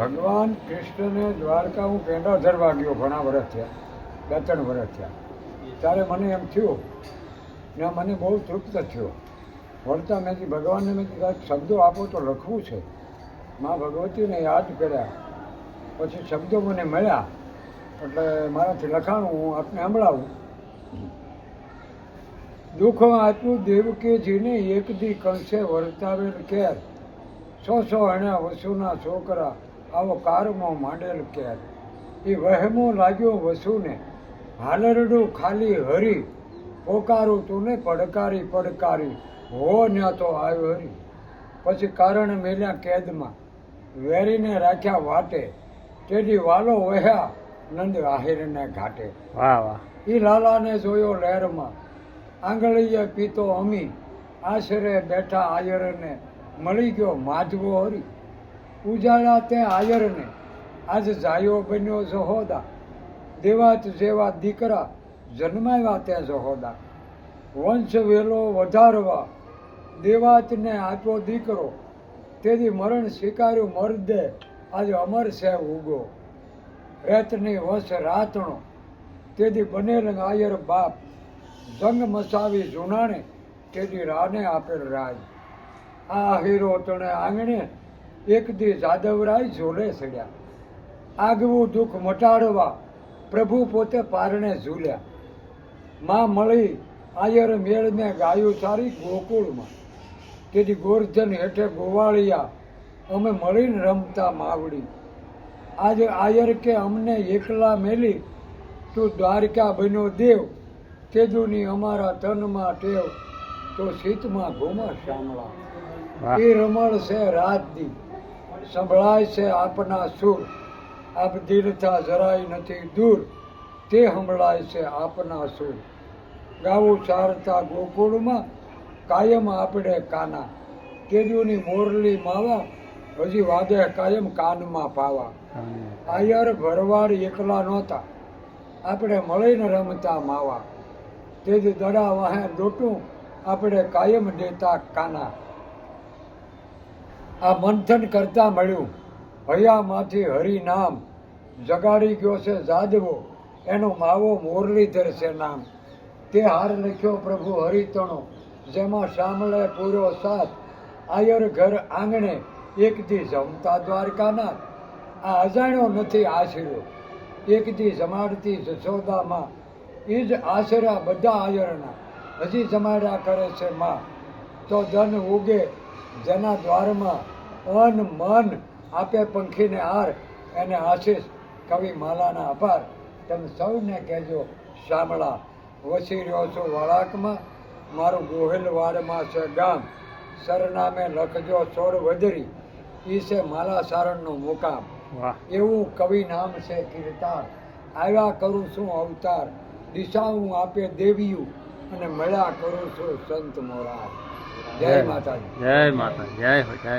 ભગવાન કૃષ્ણને દ્વારકા હું પેંડા ધરવા ગયો ઘણા વર્ષ થયા બે ત્રણ વર્ષ થયા. ત્યારે મને એમ થયું ને મને બહુ તૃપ્ત થયો. વળતા મેં ભગવાનને મેં કીધું, શબ્દો આપો તો લખવું છે. મા ભગવતીને યાદ કર્યા. પછી શબ્દો મને મળ્યા. એટલે મારાથી લખાણું હું આપને સંભળાવું. દુઃખ આપ્યું દેવકીજીને એક એકથી કંસે વર્તાવેલ કેર સો સો એના વસુના છોકરા આવો કારમાં માંડેલ ક્યારે એ વહેમો લાગ્યો વસુને. હાલરડું ખાલી હરી. પોકારું તું ને પડકારી પડકારી. હો ન્યા તો આવ્યો હરી. પછી કારણ મેલ્યા કેદમાં. વેરીને રાખ્યા વાટે. તેથી વાલો વહ્યા નંદ આહિરને ઘાટે. વાહ વાહ. એ લાલાને જોયો લહેરમાં. આંગળીએ પીતો અમી. આશરે બેઠા આયરને મળી ગયો માધવો હરી. ઉજાળા તે આયરને. આજ જાયો બન્યો જહોદા. દેવાત જેવા દીકરા જન્માવ્યા તે જહોદા. વંશ વેલો વધારવા દેવાતને આપ્યો દીકરો. તેથી મરણ સ્વીકાર્યું મરદે. આજે અમર છે ઉગો. રેતની વંશ રાતણો. તેથી બનેલ આયર બાપ. જંગ મસાવી જુનાણે. તેથી રાને આપેલ રાજ. આ હીરો તણે આંગણે એક દી જાદવરાય ઝોલે સડ્યા. આગવું દુઃખ મટાડવા પ્રભુ પોતે પારણે ઝૂલ્યા. માં મળી આયર મેળને ગાયું સારી ગોકુળમાં. તેથી ગોરધન હેઠે ગોવાળિયા અમે મળીને રમતા માવડી. આજે આયર કે અમને એકલા મેલી તું દ્વારકા બન્યો દેવ. તેજુની અમારા તનમાં ટેવ તો શીતમાં ઘુમા શામળા એ રમણ છે રાત દી. સંભળાય છે આપના સુર. આપ દીર્થા જરાય નથી દૂર. તે સંભળાય છે આપના સુર. ગાવું ચારતા ગોકુળમાં કાયમ આપણે કાના. કેદુની મોરલી માવા હજી વાદે કાયમ કાનમાં પાવા આયર ભરવાડ એકલા નહોતા. આપણે મળીને રમતા માવા. તેથી દડા વાહે દોટું આપણે કાયમ દેતા કાના. આ મંથન કરતા મળ્યું. હૈયામાંથી હરિનામ જગાડી ગયો છે જાદવો. એનો માવો મોરલીધર છે નામ. તે હાર લખ્યો પ્રભુ હરિતણો. જેમાં શામળે પૂરો સાથ. આયર ઘર આંગણે એકથી જમતા દ્વારકાના આ અજાણ્યો નથી આશરો એકથી જમાડતી જશોદામાં. એ જ આશરા બધા આયરના. હજી જમાડ્યા કરે છે માં. તો ધન ઉગે જેના દ્વારમાં અન મન આપે પંખીને હાર એને આશીષ કવિ માલાના અપાર. તમે સૌને કહેજો શામળા વસી રહ્યો છું વળાકમાં મારું ગોહિલવાડમાં છે ગામ. સરનામે લખજો છોડ વધરી ઈ છે માલા સારણનું મુકામ એવું કવિ નામ છે કીર્તાર આવ્યા કરું છું અવતાર દિશાવું આપે દેવીયું અને મળ્યા કરું છું સંત મોરાર. જય માતા જય માતા જય હો જય